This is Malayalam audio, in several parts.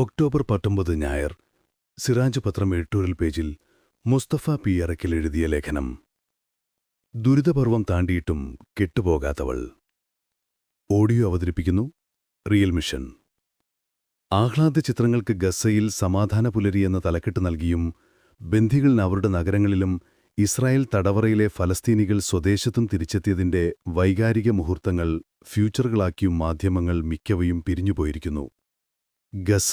ഒക്ടോബർ പത്തൊമ്പത് ഞായർ സിറാജ് പത്രം എഴുത്തൂരിൽ പേജിൽ മുസ്തഫ പി അറക്കിൽ എഴുതിയ ലേഖനം. ദുരിതപർവം താണ്ടിയിട്ടും കെട്ടുപോകാത്തവൾ. ഓഡിയോ അവതരിപ്പിക്കുന്നു റിയൽ മിഷൻ. ആഹ്ലാദ ചിത്രങ്ങൾക്ക് ഗസയിൽ സമാധാന പുലരി എന്ന തലക്കെട്ട് നൽകിയും ബന്ധികളിൽ അവരുടെ നഗരങ്ങളിലും ഇസ്രായേൽ തടവറയിലെ ഫലസ്തീനികൾ സ്വദേശത്തും തിരിച്ചെത്തിയതിന്റെ വൈകാരിക മുഹൂർത്തങ്ങൾ ഫ്യൂച്ചറുകളാക്കിയും മാധ്യമങ്ങൾ മിക്കവയും പിരിഞ്ഞുപോയിരിക്കുന്നു. ഗസ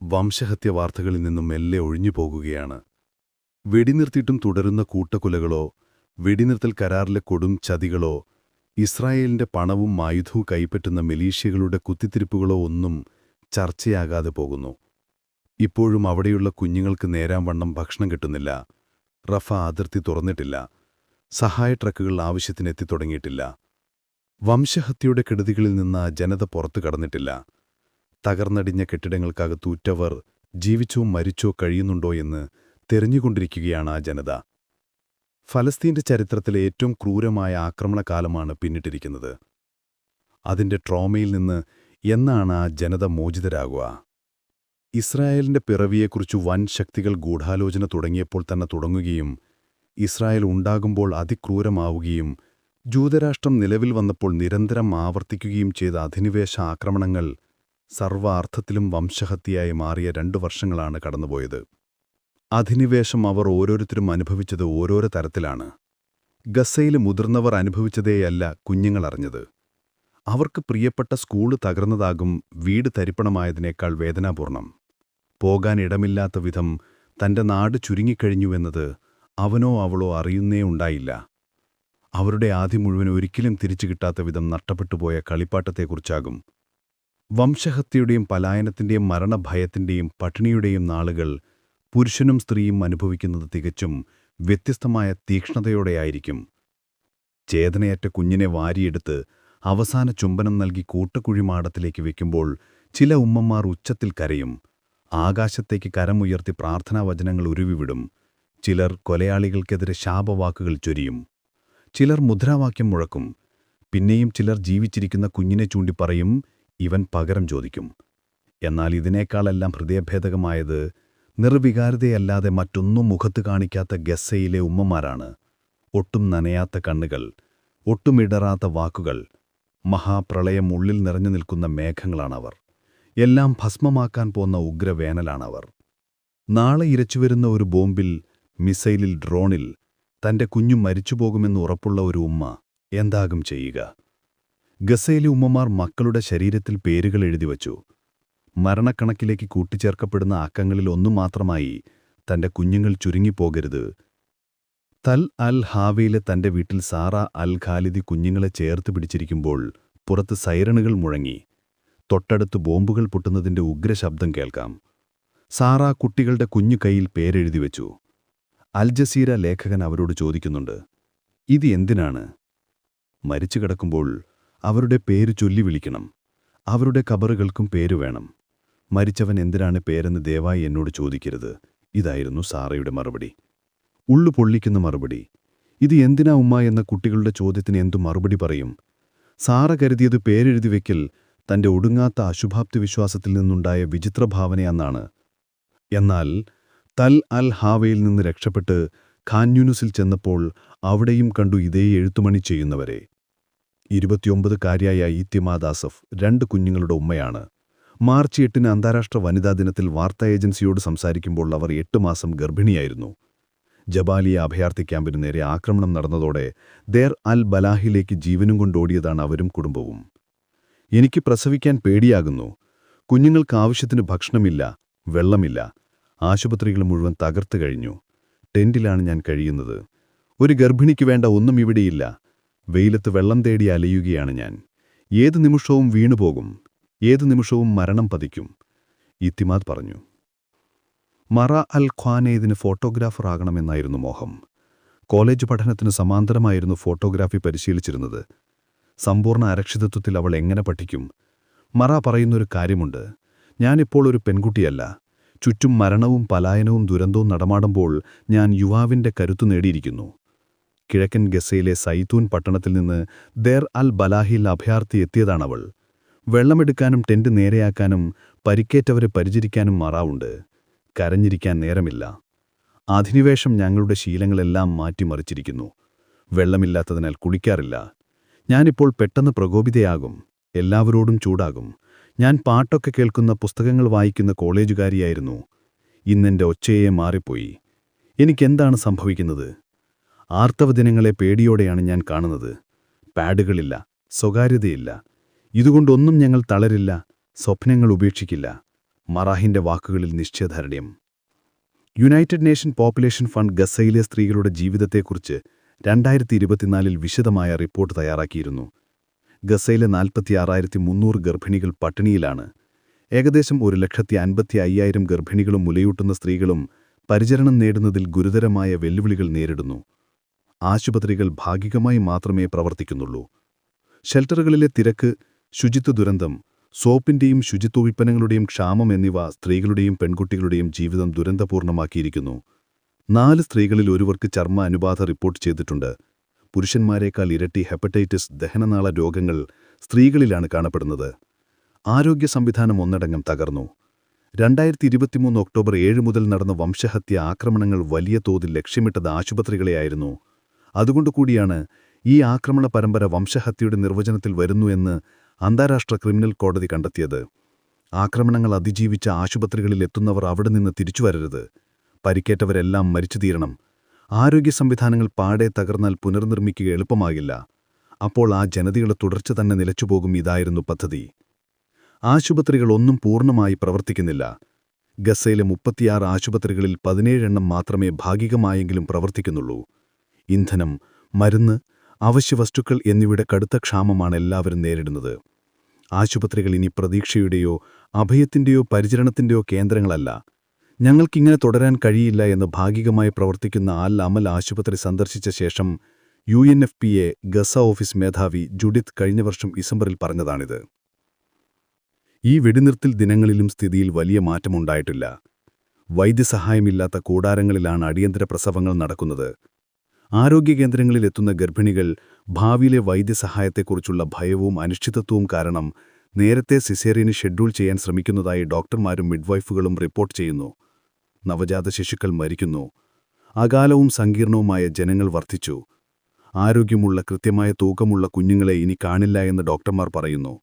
വംശഹത്യ വാർത്തകളിൽ നിന്നും മെല്ലെ ഒഴിഞ്ഞുപോകുകയാണ് വെടിനിർത്തിയിട്ടും തുടരുന്ന കൂട്ടക്കൊലകളോ വെടിനിർത്തൽ കരാറിലെ കൊടും ചതികളോ ഇസ്രായേലിന്റെ പണവും ആയുധവും കൈപ്പറ്റുന്ന മിലീഷ്യകളുടെ കുത്തിത്തിരിപ്പുകളോ ഒന്നും ചർച്ചയാകാതെ പോകുന്നു. ഇപ്പോഴും അവിടെയുള്ള കുഞ്ഞുങ്ങൾക്ക് നേരാംവണ്ണം ഭക്ഷണം കിട്ടുന്നില്ല റഫ അതിർത്തി തുറന്നിട്ടില്ല സഹായ ട്രക്കുകൾ ആവശ്യത്തിനെത്തിത്തുടങ്ങിയിട്ടില്ല വംശഹത്യയുടെ കെടുതികളിൽ നിന്ന് ജനത പുറത്തു കടന്നിട്ടില്ല. തകർന്നടിഞ്ഞ കെട്ടിടങ്ങൾക്കകത്തൂറ്റവർ ജീവിച്ചോ മരിച്ചോ കഴിയുന്നുണ്ടോ എന്ന് തെരഞ്ഞുകൊണ്ടിരിക്കുകയാണ് ആ ജനത. ഫലസ്തീന്റെ ചരിത്രത്തിലെ ഏറ്റവും ക്രൂരമായ ആക്രമണകാലമാണ് പിന്നിട്ടിരിക്കുന്നത്. അതിന്റെ ട്രോമയിൽ നിന്ന് എന്നാണ് ആ ജനത മോചിതരാകുക? ഇസ്രായേലിന്റെ പിറവിയെക്കുറിച്ച് വൻ ശക്തികൾ ഗൂഢാലോചന തുടങ്ങിയപ്പോൾ തന്നെ തുടങ്ങുകയും ഇസ്രായേൽ ഉണ്ടാകുമ്പോൾ അതിക്രൂരമാവുകയും ജൂതരാഷ്ട്രം നിലവിൽ വന്നപ്പോൾ നിരന്തരം ആവർത്തിക്കുകയും ചെയ്ത അധിനിവേശ ആക്രമണങ്ങൾ സർവ അർത്ഥത്തിലും വംശഹത്യയായി മാറിയ രണ്ടു വർഷങ്ങളാണ് കടന്നുപോയത്. അധിനിവേശം അവർ ഓരോരുത്തരും അനുഭവിച്ചത് ഓരോരോ തരത്തിലാണ്. ഗസയിൽ മുതിർന്നവർ അനുഭവിച്ചതേയല്ല കുഞ്ഞുങ്ങളറിഞ്ഞത് അവർക്ക് പ്രിയപ്പെട്ട സ്കൂൾ തകർന്നതാകും വീട് തരിപ്പണമായതിനേക്കാൾ വേദനാപൂർണം. പോകാൻ ഇടമില്ലാത്ത വിധം തന്റെ നാട് ചുരുങ്ങിക്കഴിഞ്ഞുവെന്നത് അവനോ അവളോ അറിയുന്നേ ഉണ്ടായില്ല. അവരുടെ ആദ്യം മുഴുവൻ ഒരിക്കലും തിരിച്ചു കിട്ടാത്ത വിധം നഷ്ടപ്പെട്ടുപോയ കളിപ്പാട്ടത്തെക്കുറിച്ചാകും വംശഹത്യയുടെയും പലായനത്തിന്റെയും മരണഭയത്തിന്റെയും പട്ടിണിയുടെയും നാളുകൾ പുരുഷനും സ്ത്രീയും അനുഭവിക്കുന്നത് തികച്ചും വ്യത്യസ്തമായ തീക്ഷ്ണതയോടെയായിരിക്കും. ചേതനയറ്റ കുഞ്ഞിനെ വാരിയെടുത്ത് അവസാന ചുംബനം നൽകി കൂട്ടക്കുഴിമാടത്തിലേക്ക് വെക്കുമ്പോൾ ചില ഉമ്മമാർ ഉച്ചത്തിൽ കരയും. ആകാശത്തേക്ക് കരമുയർത്തി പ്രാർത്ഥനാവചനങ്ങൾ ഉരുവിവിടും. ചിലർ കൊലയാളികൾക്കെതിരെ ശാപവാക്കുകൾ ചൊരിയും. ചിലർ മുദ്രാവാക്യം മുഴക്കും. പിന്നെയും ചിലർ ജീവിച്ചിരിക്കുന്ന കുഞ്ഞിനെ ചൂണ്ടിപ്പറയും ഇവൻ പകരം ചോദിക്കും. എന്നാൽ ഇതിനേക്കാളെല്ലാം ഹൃദയഭേദകമായത് നിർവികാരതയല്ലാതെ മറ്റൊന്നും മുഖത്ത് കാണിക്കാത്ത ഗസ്സയിലെ ഉമ്മമാരാണ്. ഒട്ടും നനയാത്ത കണ്ണുകൾ ഒട്ടുമിടറാത്ത വാക്കുകൾ മഹാപ്രളയം ഉള്ളിൽ നിറഞ്ഞു നിൽക്കുന്ന മേഘങ്ങളാണവർ. എല്ലാം ഭസ്മമാക്കാൻ പോന്ന ഉഗ്രവേനലാണവർ. നാളെ ഇരച്ചുവരുന്ന ഒരു ബോംബിൽ മിസൈലിൽ ഡ്രോണിൽ തന്റെ കുഞ്ഞു മരിച്ചുപോകുമെന്ന് ഉറപ്പുള്ള ഒരു ഉമ്മ എന്താകും ചെയ്യുക? ഗസയിലെ ഉമ്മമാർ മക്കളുടെ ശരീരത്തിൽ പേരുകൾ എഴുതി എഴുതിവച്ചു മരണക്കണക്കിലേക്ക് കൂട്ടിച്ചേർക്കപ്പെടുന്ന അക്കങ്ങളിൽ ഒന്നു മാത്രമായി തന്റെ കുഞ്ഞുങ്ങൾ ചുരുങ്ങിപ്പോകരുത്. തൽ അൽ ഹാവയിലെ തന്റെ വീട്ടിൽ സാറ അൽ ഖാലിദി കുഞ്ഞുങ്ങളെ ചേർത്ത് പിടിച്ചിരിക്കുമ്പോൾ പുറത്ത് സൈറണുകൾ മുഴങ്ങി. തൊട്ടടുത്ത് ബോംബുകൾ പൊട്ടുന്നതിന്റെ ഉഗ്രശബ്ദം കേൾക്കാം. സാറ കുട്ടികളുടെ കുഞ്ഞു കൈയിൽ പേരെഴുതി വെച്ചു. അൽ ജസീര ലേഖകൻ അവരോട് ചോദിക്കുന്നുണ്ട് ഇത് എന്തിനാണ്? മരിച്ചു കിടക്കുമ്പോൾ അവരുടെ പേര് ചൊല്ലി വിളിക്കണം. അവരുടെ കബറുകൾക്കും പേര് വേണം. മരിച്ചവൻ എന്തിനാണ് പേരെന്ന് ദയവായി എന്നോട് ചോദിക്കരുത്. ഇതായിരുന്നു സാറയുടെ മറുപടി. ഉള്ളു പൊള്ളിക്കുന്ന മറുപടി. ഇത് എന്തിനാ ഉമ്മ എന്ന കുട്ടികളുടെ ചോദ്യത്തിന് എന്തു മറുപടി പറയും? സാറ കരുതിയത് പേരെഴുതി വയ്ക്കൽ തന്റെ ഒടുങ്ങാത്ത അശുഭാപ്തി വിശ്വാസത്തിൽ നിന്നുണ്ടായ വിചിത്രഭാവനയെന്നാണ് എന്നാൽ തൽ അൽ ഹാവയിൽ നിന്ന് രക്ഷപ്പെട്ട് ഖാൻയൂനുസിൽ ചെന്നപ്പോൾ അവിടെയും കണ്ടു ഇതേ എഴുത്തുമണി ചെയ്യുന്നവരെ. ഇരുപത്തിയൊമ്പതുകാരിയായ കാര്യായ ഈത്യമാദാസഫ് രണ്ട് കുഞ്ഞുങ്ങളുടെ ഉമ്മയാണ്. മാർച്ച് എട്ടിന് അന്താരാഷ്ട്ര വനിതാ ദിനത്തിൽ വാർത്താ ഏജൻസിയോട് സംസാരിക്കുമ്പോൾ അവർ എട്ട് മാസം ഗർഭിണിയായിരുന്നു. ജബാലിയ അഭയാർത്ഥി ക്യാമ്പിനു നേരെ ആക്രമണം നടന്നതോടെ ദേർ അൽ ബലാഹിലേക്ക് ജീവനും കൊണ്ടോടിയതാണ് അവരും കുടുംബവും. എനിക്ക് പ്രസവിക്കാൻ പേടിയാകുന്നു. കുഞ്ഞുങ്ങൾക്ക് ആവശ്യത്തിന് ഭക്ഷണമില്ല വെള്ളമില്ല. ആശുപത്രികൾ മുഴുവൻ തകർത്തു കഴിഞ്ഞു. ടെന്റിലാണ് ഞാൻ കഴിയുന്നത്. ഒരു ഗർഭിണിക്ക് വേണ്ട ഒന്നും ഇവിടെയില്ല. വെയിലത്ത് വെള്ളം തേടി അലയുകയാണ് ഞാൻ. ഏതു നിമിഷവും വീണുപോകും. ഏതു നിമിഷവും മരണം പതിക്കും. ഇത്തിമാദ് പറഞ്ഞു. മറ അൽ ഖ്വാനേതിന് ഫോട്ടോഗ്രാഫർ ആകണമെന്നായിരുന്നു മോഹം. കോളേജ് പഠനത്തിന് സമാന്തരമായിരുന്നു ഫോട്ടോഗ്രാഫി പരിശീലിച്ചിരുന്നത്. സമ്പൂർണ അരക്ഷിതത്വത്തിൽ അവൾ എങ്ങനെ പഠിക്കും? മറ പറയുന്നൊരു കാര്യമുണ്ട്. ഞാനിപ്പോൾ ഒരു പെൺകുട്ടിയല്ല. ചുറ്റും മരണവും പലായനവും ദുരന്തവും നടമാടുമ്പോൾ ഞാൻ യുവാവിന്റെ കരുത്തു നേടിയിരിക്കുന്നു. കിഴക്കൻ ഗസയിലെ സൈത്തൂൻ പട്ടണത്തിൽ നിന്ന് ദേർ അൽ ബലാഹിൽ അഭയാർത്ഥി എത്തിയതാണവൾ. വെള്ളമെടുക്കാനും ടെന്റ് നേരെയാക്കാനും പരിക്കേറ്റവരെ പരിചരിക്കാനും മാറാവുണ്ട്. കരഞ്ഞിരിക്കാൻ നേരമില്ല. അധിനിവേശം ഞങ്ങളുടെ ശീലങ്ങളെല്ലാം മാറ്റിമറിച്ചിരിക്കുന്നു. വെള്ളമില്ലാത്തതിനാൽ കുളിക്കാറില്ല. ഞാനിപ്പോൾ പെട്ടെന്ന് പ്രകോപിതയാകും. എല്ലാവരോടും ചൂടാകും. ഞാൻ പാട്ടൊക്കെ കേൾക്കുന്ന പുസ്തകങ്ങൾ വായിക്കുന്ന കോളേജുകാരിയായിരുന്നു. ഇന്നെന്റെ ഒച്ചയെ മാറിപ്പോയി. എനിക്കെന്താണ് സംഭവിക്കുന്നത്? ആർത്തവ ദിനങ്ങളെ പേടിയോടെയാണ് ഞാൻ കാണുന്നത്. പാഡുകളില്ല സ്വകാര്യതയില്ല. ഇതുകൊണ്ടൊന്നും ഞങ്ങൾ തളരില്ല സ്വപ്നങ്ങൾ ഉപേക്ഷിക്കില്ല. മറാഹിന്റെ വാക്കുകളിൽ നിശ്ചയദാർഢ്യം. യുണൈറ്റഡ് നേഷൻ പോപ്പുലേഷൻ ഫണ്ട് ഗസയിലെ സ്ത്രീകളുടെ ജീവിതത്തെക്കുറിച്ച് രണ്ടായിരത്തി ഇരുപത്തിനാലിൽ വിശദമായ റിപ്പോർട്ട് തയ്യാറാക്കിയിരുന്നു. ഗസയിലെ നാൽപ്പത്തിയാറായിരത്തി മുന്നൂറ് ഗർഭിണികൾ പട്ടിണിയിലാണ്. ഏകദേശം ഒരു ലക്ഷത്തി അൻപത്തി അയ്യായിരം ഗർഭിണികളും മുലയൂട്ടുന്ന സ്ത്രീകളും പരിചരണം നേടുന്നതിൽ ഗുരുതരമായ വെല്ലുവിളികൾ നേരിടുന്നു. ആശുപത്രികൾ ഭാഗികമായി മാത്രമേ പ്രവർത്തിക്കുന്നുള്ളൂ. ഷെൽട്ടറുകളിലെ തിരക്ക് ശുചിത്വ ദുരന്തം സോപ്പിന്റെയും ശുചിത്വ ഉൽപ്പന്നങ്ങളുടെയും ക്ഷാമം എന്നിവ സ്ത്രീകളുടെയും പെൺകുട്ടികളുടെയും ജീവിതം ദുരന്തപൂർണമാക്കിയിരിക്കുന്നു. നാല് സ്ത്രീകളിൽ ഒരുവർക്ക് ചർമ്മ അനുബാധ റിപ്പോർട്ട് ചെയ്തിട്ടുണ്ട്. പുരുഷന്മാരെക്കാൾ ഇരട്ടി ഹെപ്പറ്റൈറ്റിസ് ദഹനനാള രോഗങ്ങൾ സ്ത്രീകളിലാണ് കാണപ്പെടുന്നത്. ആരോഗ്യ സംവിധാനം ഒന്നടങ്കം തകർന്നു. രണ്ടായിരത്തി ഇരുപത്തിമൂന്ന് ഒക്ടോബർ ഏഴ് മുതൽ നടന്ന വംശഹത്യ ആക്രമണങ്ങൾ വലിയ തോതിൽ ലക്ഷ്യമിട്ടത് ആശുപത്രികളെയായിരുന്നു. അതുകൊണ്ടുകൂടിയാണ് ഈ ആക്രമണ പരമ്പര വംശഹത്യയുടെ നിർവചനത്തിൽ വരുന്നു എന്ന് അന്താരാഷ്ട്ര ക്രിമിനൽ കോടതി കണ്ടെത്തിയത്. ആക്രമണങ്ങൾ അതിജീവിച്ച ആശുപത്രികളിൽ എത്തുന്നവർ അവിടെ നിന്ന് തിരിച്ചു വരരുത് പരിക്കേറ്റവരെല്ലാം മരിച്ചു തീരണം. ആരോഗ്യ സംവിധാനങ്ങൾ പാടെ തകർന്നാൽ പുനർനിർമ്മിക്കുക എളുപ്പമാകില്ല. അപ്പോൾ ആ ജനതയുടെ തുടർച്ച തന്നെ നിലച്ചുപോകും ഇതായിരുന്നു പദ്ധതി. ആശുപത്രികൾ ഒന്നും പൂർണമായി പ്രവർത്തിക്കുന്നില്ല. ഗസയിലെ മുപ്പത്തിയാറ് ആശുപത്രികളിൽ പതിനേഴെണ്ണം മാത്രമേ ഭാഗികമായെങ്കിലും പ്രവർത്തിക്കുന്നുള്ളൂ. ഇന്ധനം മരുന്ന് അവശ്യവസ്തുക്കൾ എന്നിവയുടെ കടുത്ത ക്ഷാമമാണ് എല്ലാവരും നേരിടുന്നത്. ആശുപത്രികൾ ഇനി പ്രതീക്ഷയുടെയോ അഭയത്തിന്റെയോ പരിചരണത്തിന്റെയോ കേന്ദ്രങ്ങളല്ല. ഞങ്ങൾക്കിങ്ങനെ തുടരാൻ കഴിയില്ല എന്ന് ഭാഗികമായി പ്രവർത്തിക്കുന്ന ആൽ അമൽ ആശുപത്രി സന്ദർശിച്ച ശേഷം U N F P A Gaza office മേധാവി ജുഡിത്ത് കഴിഞ്ഞ വർഷം ഡിസംബറിൽ പറഞ്ഞതാണിത്. ഈ വെടിനിർത്തൽ ദിനങ്ങളിലും സ്ഥിതിയിൽ വലിയ മാറ്റമുണ്ടായിട്ടില്ല. വൈദ്യസഹായമില്ലാത്ത കൂടാരങ്ങളിലാണ് അടിയന്തര പ്രസവങ്ങൾ നടക്കുന്നത്. ആരോഗ്യകേന്ദ്രങ്ങളിൽ എത്തുന്ന ഗർഭിണികൾ ഭാവിയിലെ വൈദ്യസഹായത്തെക്കുറിച്ചുള്ള ഭയവും അനിശ്ചിതത്വവും കാരണം നേരത്തെ സിസേറിയന് ഷെഡ്യൂൾ ചെയ്യാൻ ശ്രമിക്കുന്നതായി ഡോക്ടർമാരും മിഡ്വൈഫുകളും റിപ്പോർട്ട് ചെയ്യുന്നു. നവജാത ശിശുക്കൾ മരിക്കുന്നു. അകാലവും സങ്കീർണവുമായ ജനങ്ങൾ വർദ്ധിച്ചു. ആരോഗ്യമുള്ള കൃത്യമായ തൂക്കമുള്ള കുഞ്ഞുങ്ങളെ ഇനി കാണില്ല എന്ന് ഡോക്ടർമാർ പറയുന്നു.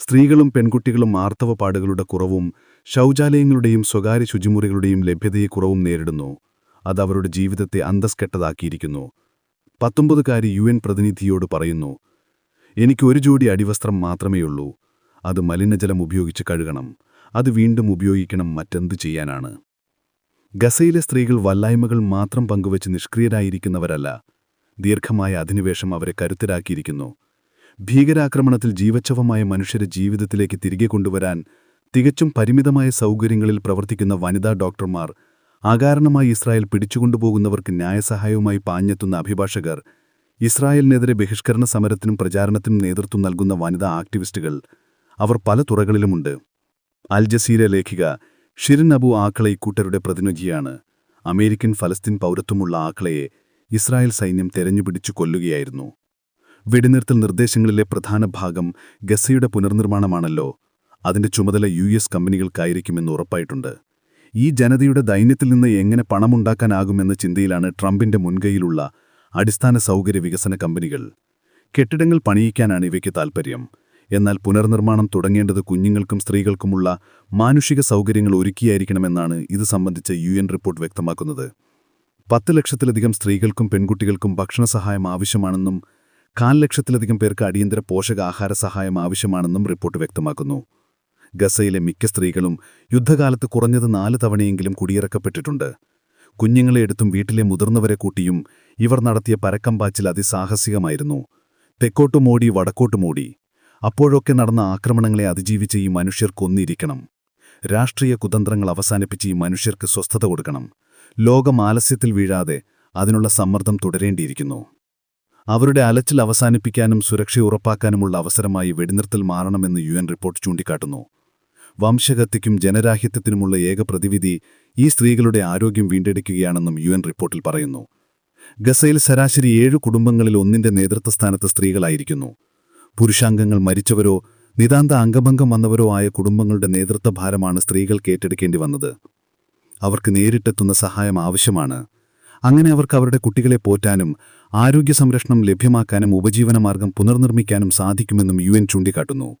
സ്ത്രീകളും പെൺകുട്ടികളും ആർത്തവപ്പാടുകളുടെ കുറവും ശൗചാലയങ്ങളുടെയും സ്വകാര്യ ശുചിമുറികളുടെയും ലഭ്യതയെ കുറവും നേരിടുന്നു. അത് അവരുടെ ജീവിതത്തെ അന്തസ്കെട്ടതാക്കിയിരിക്കുന്നു. പത്തൊമ്പതുകാരി യു എൻ പ്രതിനിധിയോട് പറയുന്നു എനിക്ക് ഒരു ജോഡി അടിവസ്ത്രം മാത്രമേയുള്ളൂ. അത് മലിനജലം ഉപയോഗിച്ച് കഴുകണം. അത് വീണ്ടും ഉപയോഗിക്കണം മറ്റെന്ത് ചെയ്യാനാണ്? ഗസയിലെ സ്ത്രീകൾ വല്ലായ്മകൾ മാത്രം പങ്കുവച്ച് നിഷ്ക്രിയരായിരിക്കുന്നവരല്ല. ദീർഘമായ അധിനിവേശം അവരെ കരുത്തരാക്കിയിരിക്കുന്നു. ഭീകരാക്രമണത്തിൽ ജീവച്ഛവമായ മനുഷ്യരെ ജീവിതത്തിലേക്ക് തിരികെ കൊണ്ടുവരാൻ തികച്ചും പരിമിതമായ സൗകര്യങ്ങളിൽ പ്രവർത്തിക്കുന്ന വനിതാ ഡോക്ടർമാർ അകാരണമായി ഇസ്രായേൽ പിടിച്ചുകൊണ്ടുപോകുന്നവർക്ക് ന്യായസഹായവുമായി പാഞ്ഞെത്തുന്ന അഭിഭാഷകർ ഇസ്രായേലിനെതിരെ ബഹിഷ്കരണ സമരത്തിനും പ്രചാരണത്തിനും നേതൃത്വം നൽകുന്ന വനിതാ ആക്ടിവിസ്റ്റുകൾ അവർ പല തുറകളിലുമുണ്ട്. അൽ ജസീര ലേഖിക ഷിരിൻ അബു ആക്കളെ ഇക്കൂട്ടരുടെ പ്രതിനിധിയാണ്. അമേരിക്കൻ ഫലസ്തീൻ പൗരത്വമുള്ള ആക്കളയെ ഇസ്രായേൽ സൈന്യം തെരഞ്ഞുപിടിച്ചു കൊല്ലുകയായിരുന്നു. വെടിനിർത്തൽ നിർദ്ദേശങ്ങളിലെ പ്രധാന ഭാഗം ഗസയുടെ പുനർനിർമ്മാണമാണല്ലോ. അതിന്റെ ചുമതല യു എസ് കമ്പനികൾക്കായിരിക്കുമെന്ന് ഉറപ്പായിട്ടുണ്ട്. ഈ ജനതയുടെ ദൈന്യത്തിൽ നിന്ന് എങ്ങനെ പണമുണ്ടാക്കാനാകുമെന്ന ചിന്തയിലാണ് ട്രംപിന്റെ മുൻകൈയിലുള്ള അടിസ്ഥാന സൗകര്യ വികസന കമ്പനികൾ. കെട്ടിടങ്ങൾ പണിയിക്കാനാണ് ഇവയ്ക്ക് താൽപ്പര്യം. എന്നാൽ പുനർനിർമ്മാണം തുടങ്ങേണ്ടത് കുഞ്ഞുങ്ങൾക്കും സ്ത്രീകൾക്കുമുള്ള മാനുഷിക സൗകര്യങ്ങൾ ഒരുക്കിയായിരിക്കണമെന്നാണ് ഇത് സംബന്ധിച്ച യു റിപ്പോർട്ട് വ്യക്തമാക്കുന്നത്. പത്ത് ലക്ഷത്തിലധികം സ്ത്രീകൾക്കും പെൺകുട്ടികൾക്കും ഭക്ഷണ സഹായം ആവശ്യമാണെന്നും കാൽ ലക്ഷത്തിലധികം പേർക്ക് അടിയന്തര പോഷകാഹാര സഹായം ആവശ്യമാണെന്നും റിപ്പോർട്ട് വ്യക്തമാക്കുന്നു. ഗസയിലെ മിക്ക സ്ത്രീകളും യുദ്ധകാലത്ത് കുറഞ്ഞത് നാല് തവണയെങ്കിലും കുടിയിറക്കപ്പെട്ടിട്ടുണ്ട്. കുഞ്ഞുങ്ങളെ എടുത്തും വീട്ടിലെ മുതിർന്നവരെ കൂട്ടിയും ഇവർ നടത്തിയ പരക്കമ്പാച്ചിൽ അതിസാഹസികമായിരുന്നു. തെക്കോട്ടുമോടി വടക്കോട്ടുമോടി അപ്പോഴൊക്കെ നടന്ന ആക്രമണങ്ങളെ അതിജീവിച്ച് ഈ മനുഷ്യർ കൊന്നിരിക്കണം. രാഷ്ട്രീയ കുതന്ത്രങ്ങൾ അവസാനിപ്പിച്ച് ഈ മനുഷ്യർക്ക് സ്വസ്ഥത കൊടുക്കണം. ലോകം ആലസ്യത്തിൽ വീഴാതെ അതിനുള്ള സമ്മർദ്ദം തുടരേണ്ടിയിരിക്കുന്നു. അവരുടെ അലച്ചിൽ അവസാനിപ്പിക്കാനും സുരക്ഷ ഉറപ്പാക്കാനുമുള്ള അവസരമായി വെടിനിർത്തൽ മാറണമെന്ന് യു റിപ്പോർട്ട് ചൂണ്ടിക്കാട്ടുന്നു. വംശഹത്യയ്ക്കും ജനരാഹിത്യത്തിനുമുള്ള ഏക പ്രതിവിധി ഈ സ്ത്രീകളുടെ ആരോഗ്യം വീണ്ടെടുക്കുകയാണെന്നും യു റിപ്പോർട്ടിൽ പറയുന്നു. ഗസയിൽ ശരാശരി ഏഴു കുടുംബങ്ങളിൽ ഒന്നിന്റെ നേതൃത്വസ്ഥാനത്ത് സ്ത്രീകളായിരിക്കുന്നു. പുരുഷാംഗങ്ങൾ മരിച്ചവരോ നിതാന്ത അംഗഭംഗം വന്നവരോ ആയ കുടുംബങ്ങളുടെ നേതൃത്വഭാരമാണ് സ്ത്രീകൾക്ക് ഏറ്റെടുക്കേണ്ടി വന്നത്. അവർക്ക് നേരിട്ടെത്തുന്ന സഹായം ആവശ്യമാണ്. അങ്ങനെ അവർക്ക് അവരുടെ കുട്ടികളെ പോറ്റാനും ആരോഗ്യ സംരക്ഷണം ലഭ്യമാക്കാനും ഉപജീവനമാർഗം പുനർനിർമ്മിക്കാനും സാധിക്കുമെന്നും യു എൻ ചൂണ്ടിക്കാട്ടുന്നു.